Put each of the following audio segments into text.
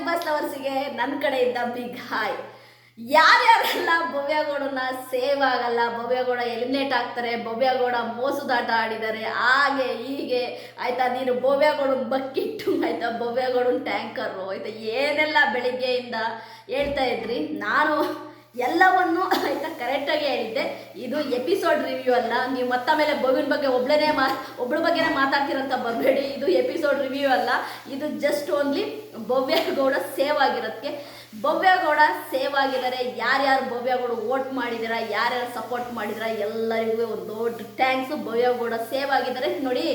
Big boss ಲವರ್ಸಿಗೆ ನನ್ನ ಕಡೆಯಿಂದ ಬಿಗ್ ಹಾಯ್ ಯಾರ್ಯಾರೆಲ್ಲ ಭವ್ಯಗೌಡನ ಸೇವ್ ಆಗಲ್ಲ, ಭವ್ಯಗೌಡ ಎಲಿಮಿನೇಟ್ ಆಗ್ತಾರೆ, ಭವ್ಯಗೌಡ ಮೋಸದಾಟ ಆಡಿದ್ದಾರೆ, ಹಾಗೆ ಹೀಗೆ, ಆಯ್ತಾ? ನೀನು ಭವ್ಯಗೌಡನ ಬಕ್ಕಿಟ್ಟು, ಆಯ್ತಾ? ಭವ್ಯಗೌಡನ ಟ್ಯಾಂಕರು ಆಯ್ತಾ? ಏನೆಲ್ಲ ಬೆಳಿಗ್ಗೆಯಿಂದ ಹೇಳ್ತಾ ಇದ್ರಿ? ನಾನು ಎಲ್ಲವನ್ನು, ಆಯ್ತಾ? ಕರೆಕ್ಟಾಗಿ ಹೇಳಿದ್ದೆ. ಇದು ಎಪಿಸೋಡ್ ರಿವ್ಯೂ ಅಲ್ಲ. ನೀವು ಮತ್ತಮೇಲೆ ಭವ್ಯನ ಬಗ್ಗೆ ಒಬ್ಳೇ ಮಾ, ಒಬ್ಳ ಬಗ್ಗೆನೇ ಮಾತಾಡ್ತಿರಂತ ಬರಬೇಡಿ. ಇದು ಎಪಿಸೋಡ್ ರಿವ್ಯೂ ಅಲ್ಲ. ಇದು ಜಸ್ಟ್ ಓನ್ಲಿ ಭವ್ಯಗೌಡ ಸೇವ್ ಆಗಿರೋದಕ್ಕೆ ಭವ್ಯಗೌಡ ಸೇವ್ ಆಗಿದ್ದಾರೆ ಯಾರ್ಯಾರು ಭವ್ಯಗೌಡ ವೋಟ್ ಮಾಡಿದಾರ ಯಾರ್ಯಾರು ಸಪೋರ್ಟ್ ಮಾಡಿದ್ದೀರಾ, ಎಲ್ಲರಿಗೂ ಒಂದು ದೊಡ್ಡ ಥ್ಯಾಂಕ್ಸು ಭವ್ಯಗೌಡ ಸೇವ್ ಆಗಿದ್ದಾರೆ ನೋಡಿ,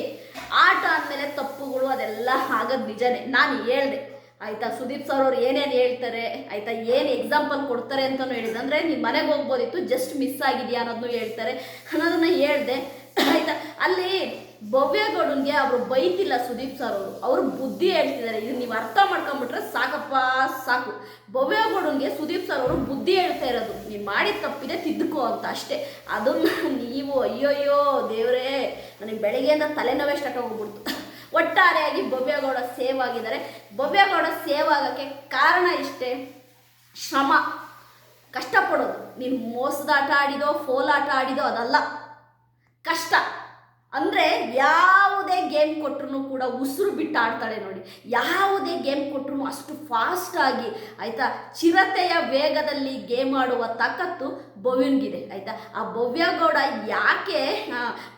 ಆಟ ಅಂದಮೇಲೆ ತಪ್ಪುಗಳು ಅದೆಲ್ಲ ಆಗೋದು ನಿಜನೇ. ನಾನು ಹೇಳಿದೆ, ಆಯ್ತಾ? ಸುದೀಪ್ ಸರ್ ಅವ್ರು ಏನೇನು ಹೇಳ್ತಾರೆ, ಆಯ್ತಾ? ಏನು ಎಕ್ಸಾಂಪಲ್ ಕೊಡ್ತಾರೆ ಅಂತಲೂ ಹೇಳಿದೆ ಅಂದರೆ ನೀವು ಮನೆಗೆ ಹೋಗ್ಬೋದಿತ್ತು ಜಸ್ಟ್ ಮಿಸ್ ಆಗಿದೆಯಾ ಅನ್ನೋದನ್ನು ಹೇಳ್ತಾರೆ. ಅನ್ನೋದನ್ನು ಹೇಳಿದೆ, ಆಯ್ತಾ? ಅಲ್ಲಿ ಭವ್ಯಗೌಡನ್ಗೆ ಅವರು ಬೈತಿಲ್ಲ ಸುದೀಪ್ ಸರ್ ಅವರು. ಅವರು ಬುದ್ಧಿ ಹೇಳ್ತಿದ್ದಾರೆ. ಇದು ನೀವು ಅರ್ಥ ಮಾಡ್ಕೊಂಬಿಟ್ರೆ ಸಾಕಪ್ಪ, ಸಾಕು. ಭವ್ಯಗೌಡನ್ಗೆ ಸುದೀಪ್ ಸರ್ ಅವರು ಬುದ್ಧಿ ಹೇಳ್ತಾ ಇರೋದು. ನೀವು ಮಾಡಿದ ತಪ್ಪಿದೆ ತಿದ್ದುಕೋ ಅಂತ ಅಷ್ಟೇ. ಅದನ್ನು ನೀವು ಅಯ್ಯೋಯ್ಯೋ ದೇವರೇ, ನನಗೆ ಬೆಳಗ್ಗೆಯಿಂದ ತಲೆನೋವೇ ಸ್ಟಾರ್ಟ್ ಹೋಗ್ಬಿಡ್ತು ಒಟ್ಟಾರೆಯಾಗಿ ಭವ್ಯಗೌಡ ಸೇವ್ ಆಗಿದ್ದಾರೆ. ಭವ್ಯಗೌಡ ಸೇವ್ ಆಗೋಕ್ಕೆ ಕಾರಣ ಇಷ್ಟೇ, ಶ್ರಮ. ಕಷ್ಟಪಡೋದು. ನೀನು ಮೋಸದ ಆಟ ಆಡಿದೋ ಫೋಲ್ ಆಟ ಆಡಿದೋ ಅದಲ್ಲ. ಕಷ್ಟ. ಅಂದರೆ ಯಾವುದೇ ಗೇಮ್ ಕೊಟ್ಟರು ಕೂಡ ಉಸಿರು ಬಿಟ್ಟು ಆಡ್ತಾಳೆ ನೋಡಿ. ಯಾವುದೇ ಗೇಮ್ ಕೊಟ್ಟರು ಅಷ್ಟು ಫಾಸ್ಟಾಗಿ ಆಯಿತಾ, ಚಿರತೆಯ ವೇಗದಲ್ಲಿ ಗೇಮ್ ಆಡುವ ತಾಕತ್ತು ಭವ್ಯನ್ಗಿದೆ, ಆಯಿತಾ? ಆ ಭವ್ಯಗೌಡ ಯಾಕೆ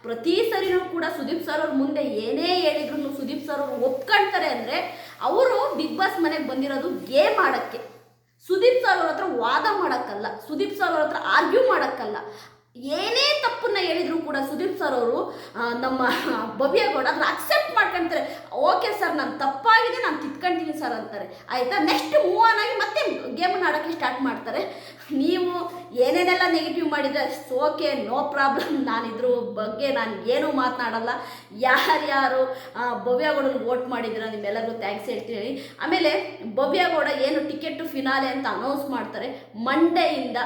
ಪ್ರತಿ ಸರಿನೂ ಕೂಡ ಸುದೀಪ್ ಸರ್ ಅವ್ರ ಮುಂದೆ ಏನೇ ಹೇಳಿದ್ರು ಸುದೀಪ್ ಸರ್ ಅವರು ಒಪ್ಕೊಳ್ತಾರೆ ಅಂದರೆ ಅವರು ಬಿಗ್ ಬಾಸ್ ಮನೆಗೆ ಬಂದಿರೋದು ಗೇಮ್ ಆಡೋಕ್ಕೆ. ಸುದೀಪ್ ಸರ್ ಅವ್ರ ಹತ್ರ ವಾದ ಮಾಡೋಕ್ಕಲ್ಲ, ಸುದೀಪ್ ಸರ್ ಅವ್ರ ಹತ್ರ ಆರ್ಗ್ಯೂ ಮಾಡೋಕ್ಕಲ್ಲ. ಏನೇ ತಪ್ಪನ್ನ ಹೇಳಿದ್ರು ಕೂಡ ಸುದೀಪ್ ಸರ್ ಅವರು ನಮ್ಮ ಭವ್ಯಗೌಡ ಅದನ್ನ ಅಕ್ಸೆಪ್ಟ್ ಮಾಡ್ಕೊಂತಾರೆ. ಓಕೆ ಸರ್ ನಾನು ತಪ್ಪಾಗಿದೆ, ನಾನು ತಿತ್ಕೊಂತೀನಿ ಸರ್ ಅಂತಾರೆ. ಆಯಿತಾ? ನೆಕ್ಸ್ಟ್ ಮೂವ್ ಆನ್ ಆಗಿ ಮತ್ತೆ ಗೇಮನ್ನು ಆಡೋಕ್ಕೆ ಸ್ಟಾರ್ಟ್ ಮಾಡ್ತಾರೆ. ನೀವು ಏನೇನೆಲ್ಲ ನೆಗೆಟಿವ್ ಮಾಡಿದರೆ ಓಕೆ ನೋ ಪ್ರಾಬ್ಲಮ್ ನಾನು ಇದ್ರ ಬಗ್ಗೆ ನಾನು ಏನೂ ಮಾತನಾಡಲ್ಲ. ಯಾರ್ಯಾರು ಭವ್ಯಗೌಡನ ವೋಟ್ ಮಾಡಿದ್ದೀರ ನಿಮ್ಮೆಲ್ಲರಿಗೂ ಥ್ಯಾಂಕ್ಸ್ ಹೇಳ್ತೀನಿ ಆಮೇಲೆ ಭವ್ಯಗೌಡ ಏನು ಟಿಕೆಟ್ ಫಿನಾಲೆ ಅಂತ ಅನೌನ್ಸ್ ಮಾಡ್ತಾರೆ. ಮಂಡೆಯಿಂದ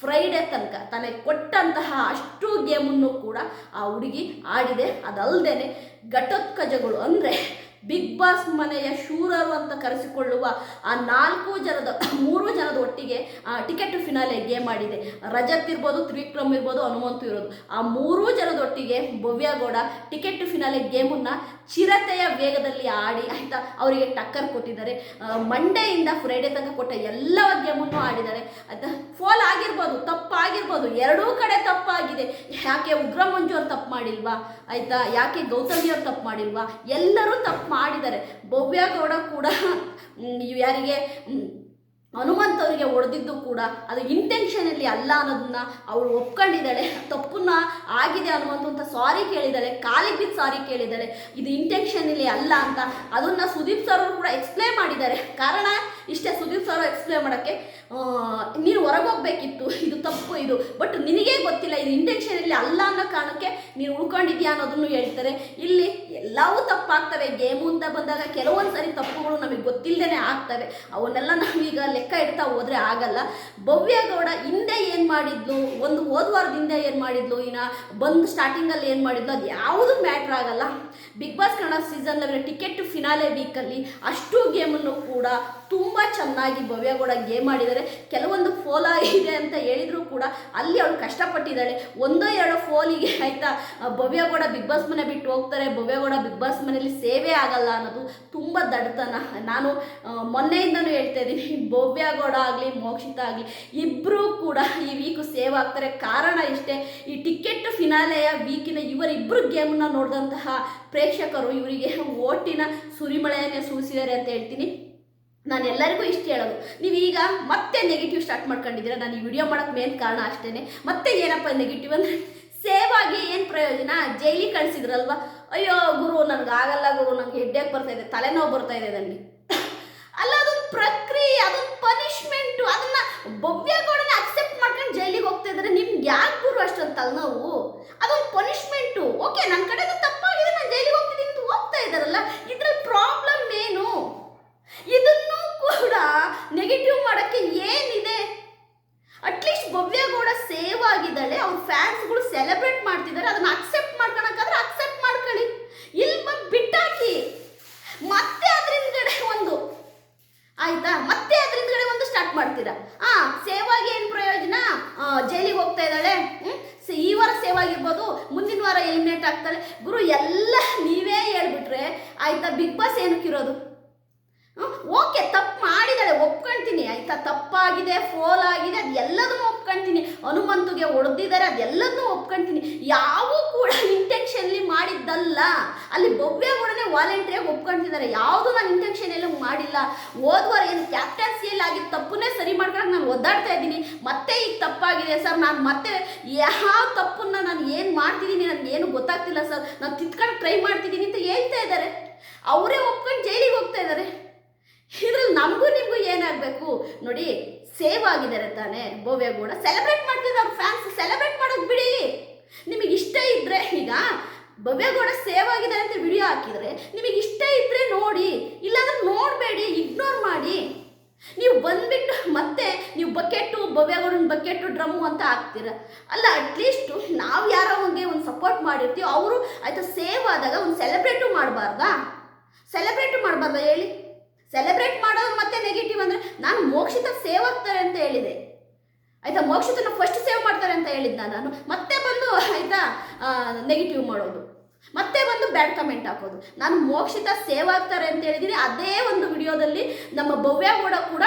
ಫ್ರೈಡೆ ತನಕ ತನಗೆ ಕೊಟ್ಟಂತಹ ಅಷ್ಟು ಗೇಮನ್ನು ಕೂಡ ಆ ಹುಡುಗಿ ಆಡಿದೆ. ಅದಲ್ಲದೆ ಘಟೋತ್ಕಜಗಳು ಅಂದರೆ ಬಿಗ್ ಬಾಸ್ ಮನೆಯ ಶೂರರು ಅಂತ ಕರೆಸಿಕೊಳ್ಳುವ ಆ ನಾಲ್ಕು ಜನದ, ಮೂರು ಜನದ ಒಟ್ಟಿಗೆ ಟಿಕೆಟ್ ಫಿನಾಲೆ ಗೇಮ್ ಆಡಿದೆ ರಜತ್ ಇರ್ಬೋದು, ತ್ರಿವಿಕ್ರಮ್ ಇರ್ಬೋದು, ಹನುಮಂತು ಇರೋದು. ಆ ಮೂರೂ ಜನದೊಟ್ಟಿಗೆ ಭವ್ಯಗೌಡ ಟಿಕೆಟ್ ಫಿನಾಲೆ ಗೇಮನ್ನು ಚಿರತೆಯ ವೇಗದಲ್ಲಿ ಆಡಿ ಆಯಿತಾ ಅವರಿಗೆ ಟಕ್ಕರ್ ಕೊಟ್ಟಿದ್ದಾರೆ. ಮಂಡೆಯಿಂದ ಫ್ರೈಡೆ ತನಕ ಕೊಟ್ಟ ಎಲ್ಲ ಗೇಮನ್ನು ಆಡಿದ್ದಾರೆ. ಆಯಿತಾ? ಫಾಲ್ ಆಗಿರ್ಬೋದು ತಪ್ಪಾಗಿರ್ಬೋದು ಎರಡೂ ಕಡೆ ತಪ್ಪಾಗಿದೆ ಯಾಕೆ ಉಗ್ರ ಮಂಜು ಅವ್ರು ತಪ್ಪು ಮಾಡಿಲ್ವಾ? ಆಯಿತಾ? ಯಾಕೆ ಗೌತಮಿ ಅವ್ರು ತಪ್ಪು ಮಾಡಿಲ್ವಾ? ಎಲ್ಲರೂ ತಪ್ಪು ಮಾಡಿದ್ದಾರೆ. ಭವ್ಯಗೌಡ ಕೂಡ ಯಾರಿಗೆ ಹನುಮಂತ್ ಅವರಿಗೆ ಹೊಡೆದಿದ್ದು ಕೂಡ ಅದು ಇಂಟೆನ್ಷನಲ್ಲಿ ಅಲ್ಲ ಅನ್ನೋದನ್ನ ಅವಳು ಒಪ್ಕೊಂಡಿದ್ದಾಳೆ. ತಪ್ಪನ್ನ ಆಗಿದೆ ಹನುಮಂತು ಅಂತ ಸಾರಿ ಕೇಳಿದ್ದಾಳೆ, ಕಾಲಿಗೆ ಬಿದ್ದು ಸಾರಿ ಕೇಳಿದ್ದಾಳೆ. ಇದು ಇಂಟೆನ್ಷನಲ್ಲಿ ಅಲ್ಲ ಅಂತ ಅದನ್ನು ಸುದೀಪ್ ಸರ್ ಅವರು ಕೂಡ ಎಕ್ಸ್ಪ್ಲೇನ್ ಮಾಡಿದ್ದಾರೆ. ಕಾರಣ ಇಷ್ಟೇ ಸುದೀಪ್ ಸರ್ ಎಕ್ಸ್ಪ್ಲೇನ್ ಮಾಡೋಕ್ಕೆ ನೀನು ಹೊರಗೆ ಹೋಗ್ಬೇಕಿತ್ತು ಇದು ತಪ್ಪು ಇದು ಬಟ್ ನಿನಗೇ ಗೊತ್ತಿಲ್ಲ ಇದು ಇಂಟೆನ್ಷನಲ್ಲಿ ಅಲ್ಲ ಅನ್ನೋ ಕಾರಣಕ್ಕೆ ನೀನು ಉಳ್ಕೊಂಡಿದ್ಯಾ ಅನ್ನೋದನ್ನು ಹೇಳ್ತಾರೆ. ಇಲ್ಲಿ ಎಲ್ಲವೂ ತಪ್ಪಾಗ್ತವೆ. ಗೇಮು ಅಂತ ಬಂದಾಗ ಕೆಲವೊಂದು ಸರಿ ತಪ್ಪುಗಳು ನಮಗೆ ಗೊತ್ತಿಲ್ಲದೇ ಆಗ್ತವೆ. ಅವನ್ನೆಲ್ಲ ನಾವೀಗ ಲೆಕ್ಕ ಇಡ್ತಾ ಹೋದ್ರೆ ಆಗಲ್ಲ. ಭವ್ಯಗೌಡ ಹಿಂದೆ ಏನು ಮಾಡಿದ್ಲು? ಒಂದು ಹೋದ ವಾರದ ಹಿಂದೆ ಏನು ಮಾಡಿದ್ಲು ಇನ್ನು ಬಂದು ಸ್ಟಾರ್ಟಿಂಗಲ್ಲಿ ಏನು ಮಾಡಿದ್ಲು? ಅದು ಯಾವುದು ಮ್ಯಾಟ್ರ್ ಆಗಲ್ಲ. Bigg Boss Kannada season ticket finale ವೀಕಲ್ಲಿ ಅಷ್ಟು ಗೇಮನ್ನು ಕೂಡ ತುಂಬ ಚೆನ್ನಾಗಿ ಭವ್ಯಗೌಡ ಗೇಮ್ ಆಡಿದ್ದಾರೆ ಕೆಲವೊಂದು ಫೋಲ್ ಆಗಿದೆ ಅಂತ ಹೇಳಿದ್ರು ಕೂಡ ಅಲ್ಲಿ ಅವಳು ಕಷ್ಟಪಟ್ಟಿದ್ದಾಳೆ. ಒಂದೋ ಎರಡೋ ಫೋಲಿಗೆ ಆಯಿತಾ ಭವ್ಯಗೌಡ ಬಿಗ್ ಬಾಸ್ ಮನೆ ಬಿಟ್ಟು ಹೋಗ್ತಾರೆ. ಭವ್ಯಗೌಡ ಬಿಗ್ ಬಾಸ್ ಮನೆಯಲ್ಲಿ ಸೇವೆ ಆಗಲ್ಲ ಅನ್ನೋದು ತುಂಬ ದಡ್ತನ ನಾನು ಮೊನ್ನೆಯಿಂದನೂ ಹೇಳ್ತಾ ಇದ್ದೀನಿ ಭವ್ಯಗೌಡ ಆಗಲಿ, ಮೋಕ್ಷಿತ ಆಗಲಿ ಇಬ್ಬರೂ ಕೂಡ ಈ ವೀಕು ಸೇವ್ ಆಗ್ತಾರೆ. ಕಾರಣ ಇಷ್ಟೇ, ಈ ಟಿಕೆಟ್ ಫಿನಾಲೆಯ ವೀಕಿನ ಇವರಿಬ್ಬರು ಗೇಮನ್ನ ನೋಡಿದಂತಹ ಪ್ರೇಕ್ಷಕರು ಇವರಿಗೆ ಓಟಿನ ಸುರಿಮಳೆಯನ್ನೇ ಸೂಸಿದ್ದಾರೆ ಅಂತ ಹೇಳ್ತೀನಿ. ನಾನು ಎಲ್ಲರಿಗೂ ಇಷ್ಟ ಹೇಳೋದು. ನೀವೀಗ ಮತ್ತೆ ನೆಗೆಟಿವ್ ಸ್ಟಾರ್ಟ್ ಮಾಡ್ಕೊಂಡಿದ್ದೀರ. ನಾನು ಈ ವಿಡಿಯೋ ಮಾಡೋಕ್ಕೆ ಮೇನ್ ಕಾರಣ ಅಷ್ಟೇ ಮತ್ತೆ ಏನಪ್ಪ ನೆಗೆಟಿವ್ ಅಂದರೆ ಸೇವ್ ಆಗಿ ಏನು ಪ್ರಯೋಜನ? ಜೈಲಿ ಕಳಿಸಿದ್ರಲ್ವ? ಅಯ್ಯೋ, ಗುರು, ನನಗೆ ಆಗಲ್ಲ ಗುರು ನನಗೆ ಹೆಡ್ಡೇಕ್ ಬರ್ತಾ ಇದೆ, ತಲೆನೋವು ಬರ್ತಾ ಇದೆ ನನಗೆ ಅಲ್ಲ, ಅದೊಂದು ಪ್ರಕ್ರಿಯೆ ಜೈಲಿಗೆ ಹೋಗ್ತಾ ಇದ್ದಾಳೆ ಈ ವಾರ ಸೇವ್ ಆಗಿರ್ಬೋದು, ಮುಂದಿನ ವಾರ ಎಲಿಮಿನೇಟ್ ಆಗ್ತಾಳೆ. ಗುರು, ಎಲ್ಲ ನೀವೇ ಹೇಳ್ಬಿಟ್ರೆ ಆಯ್ತಾ? ಬಿಗ್ ಬಾಸ್ ಏನಕ್ಕಿರೋದು ಓಕೆ ತಪ್ಪು ಮಾಡಿದಾಳೆ ಒಪ್ಕೊಳ್ತೀನಿ ಆಯ್ತಾ? ತಪ್ಪಾಗಿದೆ ಫೋಲ್ ಆಗಿದೆ, ಅದೆಲ್ಲದನ್ನೂ ಒಪ್ಕೊಳ್ತೀನಿ ಹನುಮಂತುಗೆ ಹೊಡೆದಿದ್ದಾರೆ, ಅದೆಲ್ಲದನ್ನೂ ಒಪ್ಕೊಳ್ತೀನಿ ಯಾವೂ ಕೂಡ ಮಾಡಿದ್ದಲ್ಲ ಅಲ್ಲಿ ಬೊಬ್ಬೆ ಕೂಡನೇ ವಾಲಂಟಿಯಾಗಿ ಒಪ್ಕೊಂಡಿದ್ದಾರೆ. ಯಾವುದು ನಾನು ಇಂಟೆನ್ಷನ್ ಎಲ್ಲ ಮಾಡಿಲ್ಲ. ಹೋದ್ವಾರ ಏನು ಕ್ಯಾಪ್ಟನ್ಸಿಯಲ್ಲಿ ಆಗಿದ್ದ ತಪ್ಪನ್ನೇ ಸರಿ ಮಾಡ್ಕೊಂಡು ನಾನು ಒದ್ದಾಡ್ತಾ ಇದ್ದೀನಿ. ಮತ್ತೆ ಈಗ ತಪ್ಪಾಗಿದೆ ಸರ್. ನಾನು ಮತ್ತೆ ಯಾವ ತಪ್ಪನ್ನ ನಾನು ಏನು ಮಾಡ್ತಿದ್ದೀನಿ ನನಗೆ ಏನು ಗೊತ್ತಾಗ್ತಿಲ್ಲ ಸರ್. ನಾನು ತಿತ್ಕೊಂಡು ಟ್ರೈ ಮಾಡ್ತಿದ್ದೀನಿ ಅಂತ ಹೇಳ್ತಾ ಇದ್ದಾರೆ. ಅವರೇ ಒಪ್ಕೊಂಡು ಜೈಲಿಗೆ ಹೋಗ್ತಾ ಇದ್ದಾರೆ. ಇದ್ರಲ್ಲಿ ನಮಗೂ ನಿಮಗೂ ಏನಾಗಬೇಕು? ನೋಡಿ ಸೇವ್ ಆಗಿದ್ದಾರೆ ತಾನೇ. ಭವ್ಯಗೌಡ ಸೆಲೆಬ್ರೇಟ್ ಮಾಡ್ತಿದ್ದಾರೆ ಫ್ಯಾನ್ಸ್ ಸೆಲೆಬ್ರೇಟ್ ಮಾಡೋದು ಬಿಡಿ ನಿಮಗೆ ಇಷ್ಟ ಇದ್ದರೆ ಈಗ ಭವ್ಯಗೌಡ ಸೇವ್ ಆಗಿದ್ದಾರೆ ಅಂತ ವಿಡಿಯೋ ಹಾಕಿದರೆ ನಿಮಗೆ ಇಷ್ಟ ಇದ್ದರೆ ನೋಡಿ, ಇಲ್ಲಾಂದ್ರೆ ನೋಡಬೇಡಿ ಇಗ್ನೋರ್ ಮಾಡಿ. ನೀವು ಬಂದ್ಬಿಟ್ಟು ಮತ್ತೆ ನೀವು ಬಕೆಟು ಭವ್ಯಗೌಡನ ಬಕೆಟು ಡ್ರಮ್ಮು ಅಂತ ಹಾಕ್ತೀರ? ಅಲ್ಲ ಅಟ್ಲೀಸ್ಟು ನಾವು ಯಾರೋ ಹಂಗೆ ಒಂದು ಸಪೋರ್ಟ್ ಮಾಡಿರ್ತೀವಿ, ಅವರು ಆಯಿತಾ ಸೇವ್ ಆದಾಗ ಒಂದು ಸೆಲೆಬ್ರೇಟು ಮಾಡಬಾರ್ದಾ? ಸೆಲೆಬ್ರೇಟು ಮಾಡಬಾರ್ದಾ ಹೇಳಿ? ಸೆಲೆಬ್ರೇಟ್ ಮಾಡೋದು ಮತ್ತೆ ನೆಗೆಟಿವ್ ಅಂದರೆ ನಾನು ಮೋಕ್ಷಿತ ಸೇವ್ ಆಗ್ತಾರೆ ಅಂತ ಹೇಳಿದೆ. ಆಯಿತಾ, ಮೋಕ್ಷಿತನ ಫಸ್ಟ್ ಸೇವ್ ಮಾಡ್ತಾರೆ ಅಂತ ಹೇಳಿದ್ನ ನಾನು? ಮತ್ತೆ ಬಂದು, ಆಯಿತಾ ನೆಗೆಟಿವ್ ಮಾಡೋದು. ಮತ್ತೆ ಬಂದು ಬ್ಯಾಡ್ ಕಮೆಂಟ್ ಹಾಕೋದು. ನಾನು ಮೋಕ್ಷಿತ ಸೇವ್ ಆಗ್ತಾರೆ ಅಂತ ಹೇಳಿದ್ದೀನಿ ಅದೇ ಒಂದು ವಿಡಿಯೋದಲ್ಲಿ ನಮ್ಮ ಭವ್ಯ ಕೂಡ ಕೂಡ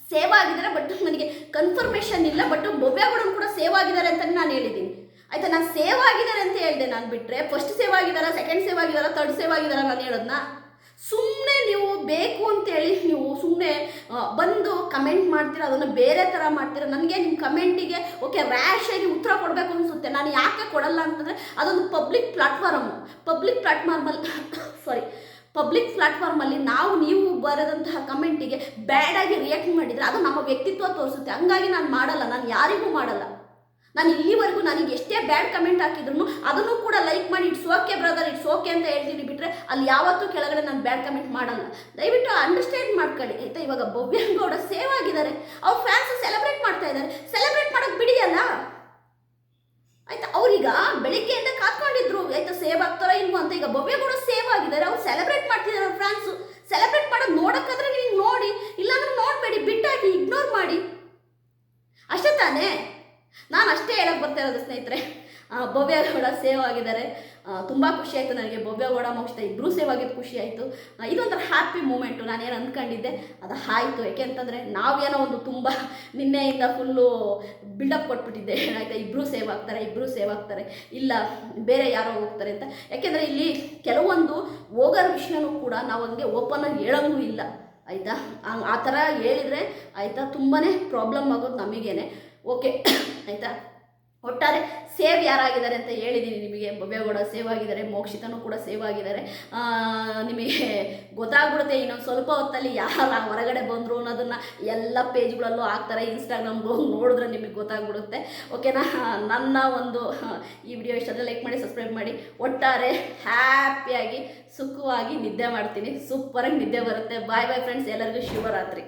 ಸೇವ್ ಆಗಿದ್ದಾರೆ ಬಟ್ ನನಗೆ ಕನ್ಫರ್ಮೇಷನ್ ಇಲ್ಲ ಬಟ್ ಭವ್ಯ ಕೂಡ ಕೂಡ ಸೇವ್ ಆಗಿದ್ದಾರೆ ಅಂತ ನಾನು ಹೇಳಿದ್ದೀನಿ ಆಯ್ತಾ, ನಾನು ಸೇವ್ ಆಗಿದ್ದಾರೆ ಅಂತ ಹೇಳಿದೆ, ನಾನು ಬಿಟ್ಟರೆ ಫಸ್ಟ್ ಸೇವ್ ಆಗಿದಾರ ಸೆಕೆಂಡ್ ಸೇವ್ ಆಗಿದಾರ ತರ್ಡ್ ಸೇವ್ ಆಗಿದಾರ ನಾನು ಹೇಳೋದನ್ನ ಸುಮ್ಮನೆ ನೀವು ಬೇಕು ಅಂತೇಳಿ ನೀವು ಸುಮ್ಮನೆ ಬಂದು ಕಮೆಂಟ್ ಮಾಡ್ತೀರ, ಅದನ್ನು ಬೇರೆ ಥರ ಮಾಡ್ತೀರ. ನನಗೆ ನಿಮ್ಮ ಕಮೆಂಟಿಗೆ ಓಕೆ ರ್ಯಾಶ್ ಆಗಿ ಉತ್ತರ ಕೊಡಬೇಕು ಅನಿಸುತ್ತೆ. ನಾನು ಯಾಕೆ ಕೊಡಲ್ಲ ಅಂತಂದರೆ, ಅದೊಂದು ಪಬ್ಲಿಕ್ ಪ್ಲಾಟ್ಫಾರ್ಮು ಪಬ್ಲಿಕ್ ಪ್ಲಾಟ್ಫಾರ್ಮಲ್ಲಿ ಸಾರಿ ಪಬ್ಲಿಕ್ ಪ್ಲಾಟ್ಫಾರ್ಮಲ್ಲಿ ನಾವು, ನೀವು ಬರೆದಂತಹ ಕಮೆಂಟಿಗೆ ಬ್ಯಾಡಾಗಿ ರಿಯಾಕ್ಟ್ ಮಾಡಿದರೆ ಅದು ನಮ್ಮ ವ್ಯಕ್ತಿತ್ವ ತೋರಿಸುತ್ತೆ. ಹಂಗಾಗಿ ನಾನು ಮಾಡಲ್ಲ. ನಾನು ಯಾರಿಗೂ ಮಾಡಲ್ಲ. ನಾನು ಇಲ್ಲಿವರೆಗೂ ನನಗೆ ಎಷ್ಟೇ ಬ್ಯಾಡ್ ಕಮೆಂಟ್ ಹಾಕಿದ್ರು ಅದನ್ನು ಕೂಡ ಲೈಕ್ ಮಾಡಿ it's okay brother it's okay ಅಂತ ಹೇಳ್ತೀನಿ ಬಿಟ್ಟರೆ ಅಲ್ಲಿ ಯಾವತ್ತೂ ಕೆಳಗಡೆ ನಾನು ಬ್ಯಾಡ್ ಕಮೆಂಟ್ ಮಾಡಲ್ಲ. ದಯವಿಟ್ಟು ಅಂಡರ್ಸ್ಟ್ಯಾಂಡ್ ಮಾಡ್ಕೊಳ್ಳಿ. ಆಯ್ತಾ? ಇವಾಗ ಭವ್ಯಂಗೌಡ ಸೇವ್ ಆಗಿದ್ದಾರೆ. ಅವ್ರ ಫ್ಯಾನ್ಸ್ ಸೆಲೆಬ್ರೇಟ್ ಮಾಡ್ತಾ ಇದ್ದಾರೆ. ಸೆಲೆಬ್ರೇಟ್ ಮಾಡೋಕ್ಕೆ ಬಿಡಿಯಲ್ಲ? ಆಯ್ತಾ? ಅವ್ರೀಗ ಬೆಳಿಗ್ಗೆಯಿಂದ ಕಾತ್ಕೊಂಡಿದ್ರು ಆಯ್ತಾ? ಸೇವ್ ಆಗ್ತಾರೋ ಇಲ್ವೋ ಅಂತ ಈಗ ಭವ್ಯ ಕೂಡ ಸೇವ್ ಆಗಿದ್ದಾರೆ. ಅವ್ರು ಸೆಲೆಬ್ರೇಟ್ ಮಾಡ್ತಿದ್ದಾರೆ ಅವ್ರ ಫ್ಯಾನ್ಸು ಸೆಲೆಬ್ರೇಟ್ ಮಾಡೋದು ನೋಡೋಕ್ಕಾದ್ರೆ ನೀವು ನೋಡಿ ಇಲ್ಲಾಂದ್ರೆ ನೋಡಬೇಡಿ ಬಿಟ್ಟಾಗಿ ಇಗ್ನೋರ್ ಮಾಡಿ ಅಷ್ಟೇ ತಾನೇ ನಾನು ಅಷ್ಟೇ ಹೇಳಕ್ಕೆ ಬರ್ತಾ ಇರೋದು ಸ್ನೇಹಿತರೆ ಆ, ಭವ್ಯ ಗೌಡ ಸೇವ್ ಆಗಿದ್ದಾರೆ. ತುಂಬ ಖುಷಿ ಆಯಿತು ನನಗೆ. ಭವ್ಯ ಗೌಡ ಮೋಕ್ಷಿತ ಇಬ್ಬರೂ ಸೇವ್ ಆಗಿದ್ದು ಖುಷಿ ಆಯಿತು. ಇದೊಂಥರ ಹ್ಯಾಪಿ ಮೂಮೆಂಟು ನಾನೇನು ಅಂದ್ಕೊಂಡಿದ್ದೆ ಅದು ಆಯಿತು. ಯಾಕೆಂತಂದರೆ ನಾವೇನೋ ಒಂದು ತುಂಬ ನಿನ್ನೆಯಿಂದ ಫುಲ್ಲು ಬಿಲ್ಡಪ್ ಕೊಟ್ಬಿಟ್ಟಿದ್ದೆ. ಆಯಿತಾ ಇಬ್ಬರೂ ಸೇವ್ ಆಗ್ತಾರೆ ಇಬ್ಬರೂ ಸೇವ್ ಆಗ್ತಾರೆ. ಇಲ್ಲ ಬೇರೆ ಯಾರೋ ಹೋಗ್ತಾರೆ ಅಂತ. ಯಾಕೆಂದರೆ ಇಲ್ಲಿ ಕೆಲವೊಂದು ಹೋಗೋರ ವಿಷಯನೂ ಕೂಡ ನಾವು ಹಂಗೆ ಓಪನಾಗಿ ಹೇಳೋಂಗೂ ಇಲ್ಲ. ಆಯಿತಾ? ಆ ಥರ ಹೇಳಿದರೆ ಆಯಿತಾ? ತುಂಬಾ ಪ್ರಾಬ್ಲಮ್ ಆಗೋದು ನಮಗೇನೆ. ಓಕೆ ಆಯಿತಾ? ಒಟ್ಟಾರೆ ಸೇವ್ ಯಾರಾಗಿದ್ದಾರೆ ಅಂತ ಹೇಳಿದ್ದೀನಿ ನಿಮಗೆ. ಬೊಬ್ಬೆಗೌಡ ಸೇವ್ ಆಗಿದ್ದಾರೆ, ಮೋಕ್ಷಿತನೂ ಕೂಡ ಸೇವ್ ಆಗಿದ್ದಾರೆ. ನಿಮಗೆ ಗೊತ್ತಾಗ್ಬಿಡುತ್ತೆ, ಇನ್ನೊಂದು ಸ್ವಲ್ಪ ಹೊತ್ತಲ್ಲಿ ಯಾರು ಹೊರಗಡೆ ಬಂದರು ಅನ್ನೋದನ್ನು ಎಲ್ಲ ಪೇಜ್ಗಳಲ್ಲೂ ಹಾಕ್ತಾರೆ, ಇನ್ಸ್ಟಾಗ್ರಾಮ್ಗೆ ಹೋಗಿ ನೋಡಿದ್ರೆ ನಿಮಗೆ ಗೊತ್ತಾಗ್ಬಿಡುತ್ತೆ. ಓಕೆನಾ? ನನ್ನ ಒಂದು ಈ ವಿಡಿಯೋ ಇಷ್ಟದ ಲೈಕ್ ಮಾಡಿ, ಸಬ್ಸ್ಕ್ರೈಬ್ ಮಾಡಿ. ಒಟ್ಟಾರೆ ಹ್ಯಾಪಿಯಾಗಿ, ಸುಖವಾಗಿ ನಿದ್ದೆ ಮಾಡ್ತೀನಿ. ಸೂಪರಾಗಿ ನಿದ್ದೆ ಬರುತ್ತೆ. Bye bye, friends. ಎಲ್ಲರಿಗೂ ಶಿವರಾತ್ರಿ